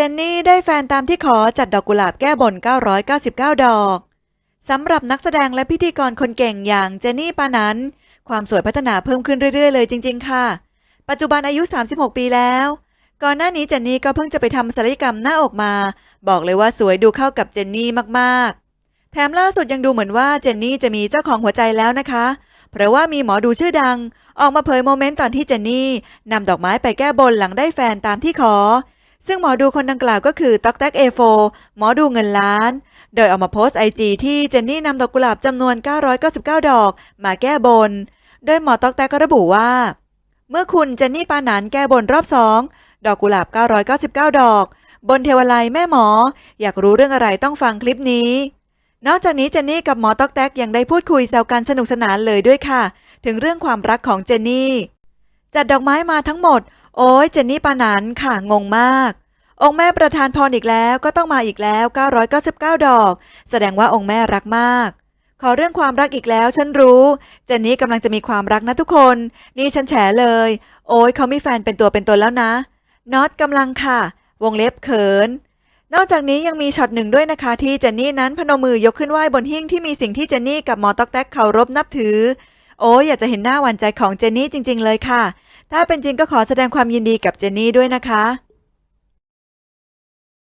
จนนี่ได้แฟนตามที่ขอจัดดอกกุหลาบแก้บน 999 ดอกสำหรับนักแสดงและพิธีกรคนเก่งอย่างเจนนี่ปานันความสวยพัฒนาเพิ่มขึ้นเรื่อยๆเลยจริง ๆ ค่ะ ปัจจุบันอายุ 36 ปีแล้ว ก่อนหน้านี้เจนนี่ก็เพิ่งจะไปทำศัลยกรรมหน้าอกมา บอกเลยว่าสวยดูเข้ากับเจนนี่มากๆ แถมล่าสุดยังดูเหมือนว่าเจนนี่จะมีเจ้าของหัวใจแล้วนะคะ เพราะว่ามีหมอดูชื่อดัง ออกมาเผยโมเมนต์ตอนที่เจนนี่นำดอกไม้ไปแก้บนหลังได้แฟนตามที่ขอ ซึ่งหมอดูคนดังกล่าวก็คือต๊อกแท็กเอโฟหมอดูเงินล้าน โดยเอามาโพสต์ไอจีที่เจนนี่นำดอกกุหลาบจำนวน 999 ดอก มาแก้บน โดยหมอต๊อกแท็กก็ระบุว่า เมื่อคุณเจนนี่ปานันแก้บนรอบสองดอกกุหลาบ 999 ดอก บนเทวาลัยแม่หมอ อยากรู้เรื่องอะไรต้องฟังคลิปนี้ นอกจากนี้เจนนี่กับหมอต๊อกแท็กยังได้พูดคุยแซวกันสนุกสนานเลยด้วยค่ะ ถึงเรื่องความรักของเจนนี่จัดดอกไม้มาทั้งหมด โอ้ยเจนนี่ปานันค่ะงงมาก องค์แม่ประทานพรอีกแล้วก็ต้องมาอีกแล้ว 999 ดอก แสดงว่าองค์แม่รักมาก ขอเรื่องความรักอีกแล้ว ฉันรู้ เจนนี่กำลังจะมีความรักนะทุกคน นี่ฉันแฉเลย โอ้ยเขามีแฟนเป็นตัวเป็นตนแล้วนะน็อตกำลังค่ะ วงเล็บเขิน นอกจากนี้ยังมีช็อตหนึ่งด้วยนะคะที่เจนนี่นั้นพนมมือยกขึ้นไหว้บนหิ้งที่มีสิ่งที่เจนนี่กับหมอตอกแตกเคารพนับถือ โอ้ยอยากจะเห็นหน้าหวานใจของเจนนี่จริง ๆ เลยค่ะ ถ้าเป็นจริงก็ขอแสดงความยินดีกับเจนนี่ด้วยนะคะ